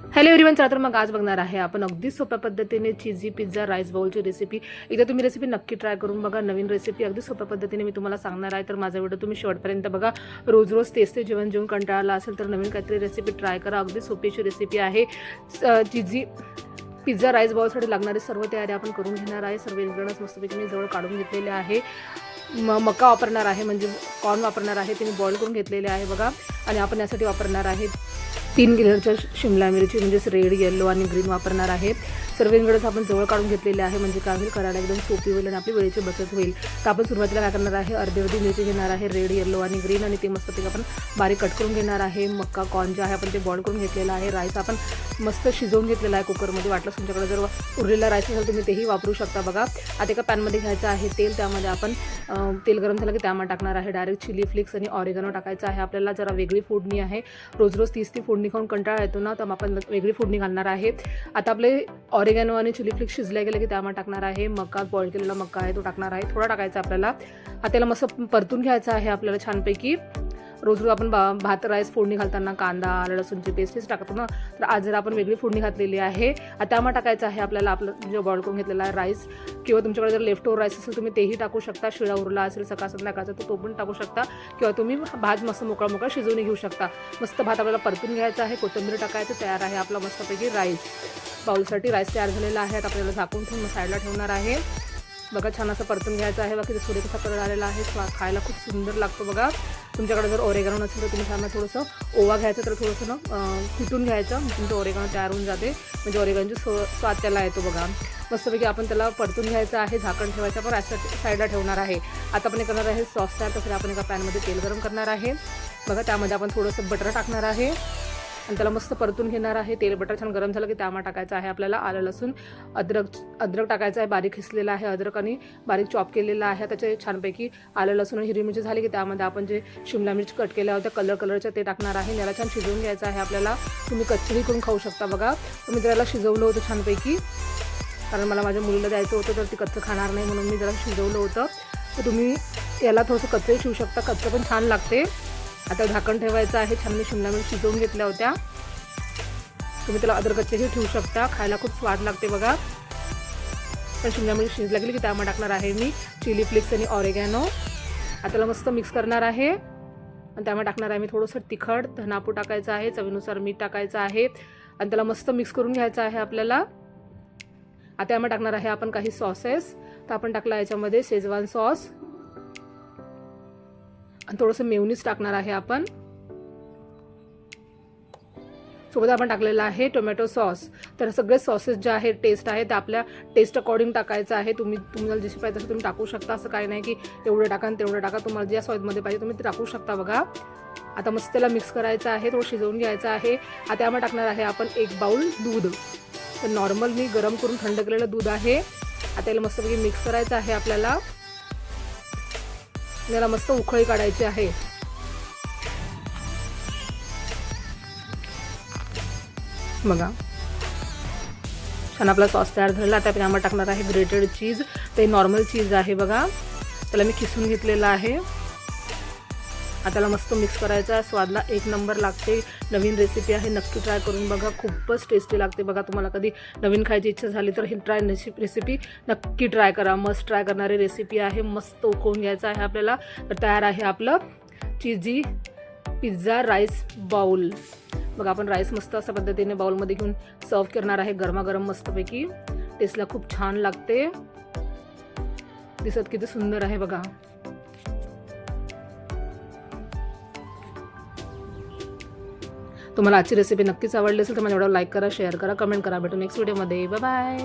Hello everyone चला तर मग आज बघणार आहे आपण अगदी सोप्या पद्धतीने चिझी पिझ्झा राईस बाउलची रेसिपी एकदा तुम्ही रेसिपी नक्की ट्राय करून बघा. नवीन रेसिपी अगदी सोप्या पद्धतीने मी तुम्हाला सांगणार आहे. तर माझा व्हिडिओ तुम्ही शेवटपर्यंत बघा. रोज रोज तेच ते जेवण जेवण कंटाळला असेल तर नवीन काहीतरी रेसिपी ट्राय करा. अगदी सोपीची रेसिपी आहे. चिझी पिझ्झा राईस बाउलसाठी लागणारी सर्व तयारी आपण करून घेणार आहे. सर्व इन्ग्रेडियंट्स मस्तपैकी मी जवळ काढून घेतलेले आहे. म मका वापरणार आहे म्हणजे कॉर्न वापरणार आहे. ते मी बॉईल करून घेतलेले आहे बघा. आणि आपण यासाठी वापरणार आहे तीन कलरच्या शिमला मिरची म्हणजेच रेड येल्लो आणि ग्रीन वापरणार आहे सर्व आपण जवळ काढून घेतलेले आहे म्हणजे काय होईल करायला एकदम सोपी होईल आणि आपली वेळेची बचत होईल. तर आपण सुरुवातीला काय करणार आहे? अर्धी अर्धी मिरची घेणार आहे रेड येल्लो आणि ग्रीन आणि ते मस्तपैकी आपण बारीक कट करून घेणार आहे. मक्का कॉर्न जे आहे आपण ते बॉईल करून घेतलेलं आहे. राईस आपण मस्त शिजवून घेतलेला आहे कुकरमध्ये. वाटलं तुमच्याकडे जर उरलेला राईस असेल तुम्ही तेही वापरू शकता बघा. आता एका पॅनमध्ये घ्यायचं आहे तेल. त्यामध्ये आपण तेल गरम झालं की त्यामध्ये टाकणार आहे डायरेक्ट चिली फ्लिक्स आणि ऑरेगनो टाकायचं आहे. आपल्याला जरा वेगळी फोडणी आहे. रोज रोज तीस ती फोडणी खाऊन कंटाळा येतो ना तर आपण वेगळी फोडणी घालणार आहे आता आपले ऑरिगॅनो आणि चिली फ्लिक्स शिजले गेले की त्यामध्ये टाकणार आहे. मका बॉईल केलेला मका आहे तो टाकणार आहे. थोडा टाकायचा आपल्याला. आता त्याला मस्त परतून घ्यायचा आहे आपल्याला छानपैकी. रोज रोज आपण बा भात राईस फोडणी घालताना कांदा लसूणची पेस्टच टाकतो ना तर आज जर आपण वेगळी फोडणी घातलेली आहे आता टाकायचं आहे आपल्याला आपलं जे बॉईल करून घेतलेला आहे राईस किंवा तुमच्याकडे जर लेफ्ट ओव्हर राईस असेल तुम्ही तेही टाकू शकता. शिळा उरला असेल सकाळ संध्याकाळचा तर तो पण टाकू शकता. किंवा तुम्ही भात मस्त मोकळा मोकळा शिजवून घेऊ शकता. मस्त भात आपल्याला परतून घ्यायचा आहे कोथिंबीर टाकायचं तयार आहे आपला मस्तपैकी राईस बाउलसाठी राईस तयार झालेला आहे आता आपल्याला झाकून ठेवून साईडला ठेवणार आहे. बघा छान असं परतून घ्यायचं आहे. बाकी सूर्य कसा कलर आलेला आहे खायला खूप सुंदर लागतो बघा. तुमच्याकडे जर ओरेगानो नसेल तर तुम्ही छान थोडंसं ओवा घ्यायचं तर थोडंसं ना कुटून घ्यायचं. म्हणजे तुमचं ओरेगानो तयार होऊन जाते. म्हणजे ओरेगानची स्व स्वाद त्याला येतो बघा. मस्तपैकी आपण त्याला परतून घ्यायचं आहे झाकण ठेवायचं. आपण अशा साईडला ठेवणार आहे. आता आपण करणार आहे सॉस तयार तसं आपण एका पॅनमध्ये तेल गरम करणार आहे. बघा त्यामध्ये आपण थोडंसं बटर टाकणार आहे. आणि त्याला मस्त परतून घेणार आहे. तेल बटर छान गरम झालं की त्यामा टाकायचं आहे आपल्याला आलं लसूण अद्रक अद्रक टाकायचं आहे बारीक खिसलेलं आहे अद्रक आणि बारीक चॉप केलेलं आहे. त्याचे छानपैकी आलं लसूण आणि हिरवी मिरची झाली की त्यामध्ये आपण जे शिमला मिरची कट केल्या होत्या कलर कलरच्या ते टाकणार आहे. याला छान शिजवून घ्यायचं आहे आपल्याला. तुम्ही कच्चरी करून खाऊ शकता बघा. तुम्ही त्याला शिजवलं होतं छानपैकी. कारण मला माझ्या मुलीला द्यायचं होतं तर ती कच्चं खाणार नाही म्हणून मी जरा शिजवलं होतं. तर तुम्ही याला थोडंसं कच्चंही शिवू शकता. कच्चं पण छान लागते. आता झाकण ठेवायचं आहे. छान मी शिमला मिरची शिजवून घेतल्या होत्या. तुम्ही त्याला अदरकच्चेही ठेवू शकता. खायला खूप स्वाद लागते बघा. पण शिमला मिरची शिजल्या गेली की त्यामध्ये टाकणार आहे मी चिली फ्लिक्स आणि ऑरेगॅनो. आता त्याला मस्त मिक्स करणार आहे. आणि त्यामुळे टाकणार आहे मी थोडंसं तिखट. धनापूर टाकायचं आहे. चवीनुसार मीठ टाकायचं आहे. आणि त्याला मस्त मिक्स करून घ्यायचं आहे आपल्याला. आता यामध्ये टाकणार आहे आपण काही सॉसेस. तर आपण टाकला याच्यामध्ये शेजवान सॉस. थोडंसं मेवनीस टाकणार आहे आपण. सोबत आपण टाकलेलं आहे टोमॅटो सॉस तर सगळे सॉसेस जे आहे टेस्ट आहे ते आपल्या टेस्ट अकॉर्डिंग टाकायचं आहे. तुम्ही तुम्हाला जशी पाहिजे तसं तुम्ही टाकू शकता. असं काही नाही की एवढं टाका आणि तेवढं टाका. तुम्हाला ज्या सॉईजमध्ये पाहिजे तुम्ही ते टाकू शकता बघा. आता मस्त त्याला मिक्स करायचं आहे. थोडं शिजवून घ्यायचं आहे. आता यामध्ये टाकणार आहे आपण एक बाउल दूध. तर नॉर्मल मी गरम करून थंड केलेलं दूध आहे. आता याला मस्तपैकी मिक्स करायचं आहे आपल्याला. याला मस्त उकळी काढायची आहे. बघा. छान आपला सॉस तयार झालेला आता आपण यामध्ये टाकणार आहे ग्रेटेड चीज ते नॉर्मल चीज आहे बघा. त्याला मी किसून घेतलेलं आहे. त्याला मस्त मिक्स करायचं आहे. स्वादला एक नंबर लागते. नवीन रेसिपी आहे. नक्की ट्राय करून बघा. खूपच टेस्टी लागते. बघा तुम्हाला कधी नवीन खायची इच्छा झाली तर ही ट्राय रेसिपी नक्की ट्राय करा. मस्त ट्राय करणारी रेसिपी आहे. मस्त उकळून घ्यायचं आहे आपल्याला. तर तयार आहे आपलं चिझी पिझ्झा राईस बाउल बघा आपण राईस मस्त अशा पद्धतीने बाउलमध्ये घेऊन सर्व करणार आहे. गरमागरम मस्तपैकी. टेस्टला खूप छान लागते. दिसत किती सुंदर आहे बघा. तुम्हाला आजची रेसिपी नक्कीच आवडली असेल तर माझ्या लाईक करा शेअर करा कमेंट करा. भेटू नेक्स्ट व्हिडिओमध्ये बाय